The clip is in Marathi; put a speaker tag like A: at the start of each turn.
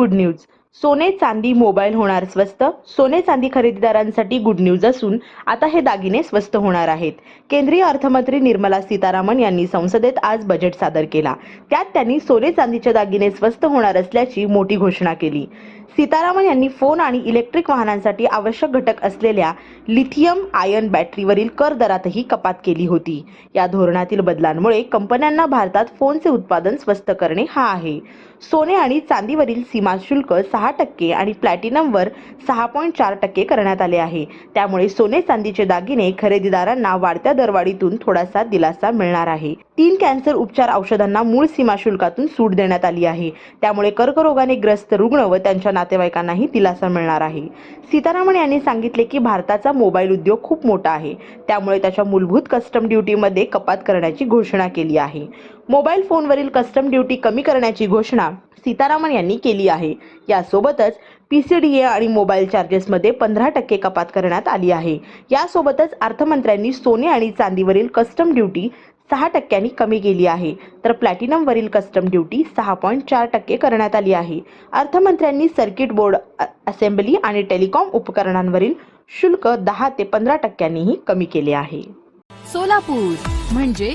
A: गुड न्यूज सोने चांदी मोबाईल होणार स्वस्त सोने चांदी खरेदीदारांसाठी गुड न्यूज असून आता हे दागिने स्वस्त होणार आहेत. केंद्रीय अर्थमंत्री निर्मला सीतारामन यांनी संसदेत आज बजेट सादर केला. त्यात त्यांनी सोने चांदीचे दागिने स्वस्त होणार असल्याची मोठी घोषणा केली. सीतारामन यांनी फोन आणि इलेक्ट्रिक वाहनांसाठी आवश्यक घटक असलेल्या लिथियम आयन बॅटरीवरील कर दरातही कपात केली होती. या धोरणातील बदलांमुळे कंपन्यांना भारतात फोनचे उत्पादन स्वस्त करणे हा आहे. सोने आणि चांदीवरील सीमा शुल्क सहा टक्के आणि प्लॅटिनमवर सहा पॉईंट चार टक्के करण्यात आले आहे. त्यामुळे सोने चांदीचे दागिने खरेदीदारांना वाढत्या दरवाढीतून थोडासा दिलासा मिळणार आहे. तीन कॅन्सर उपचार औषधांना मूळ सीमा शुल्कातून सूट देण्यात आली आहे. त्यामुळे कर्करोगाने ग्रस्त रुग्ण व त्यांच्या नातेवाईकांनाही दिलासा मिळणार आहे. सीतारामन यांनी सांगितले की भारताचा मोबाईल उद्योग खूप मोठा आहे. त्यामुळे त्याच्या मूलभूत कस्टम ड्युटीमध्ये कपात करण्याची घोषणा केली आहे. मोबाईल फोनवरील कस्टम ड्युटी कमी करण्याची घोषणा सीतारामन यांनी केली आहे. यासोबतच पी सी डी ए आणि मोबाईल चार्जेसमध्ये पंधरा टक्के कपात करण्यात आली आहे. यासोबतच अर्थमंत्र्यांनी सोने आणि चांदीवरील कस्टम ड्युटी सहा टक्क्यांनी कमी केली आहे. तर प्लॅटिनमवरील कस्टम ड्युटी सहा पॉईंट चार टक्के करण्यात आली आहे. अर्थमंत्र्यांनी सर्किट बोर्ड असेंब्ली आणि टेलिकॉम उपकरणांवरील शुल्क दहा ते पंधरा टक्क्यांनीही कमी केले आहे.
B: सोलापूर म्हणजे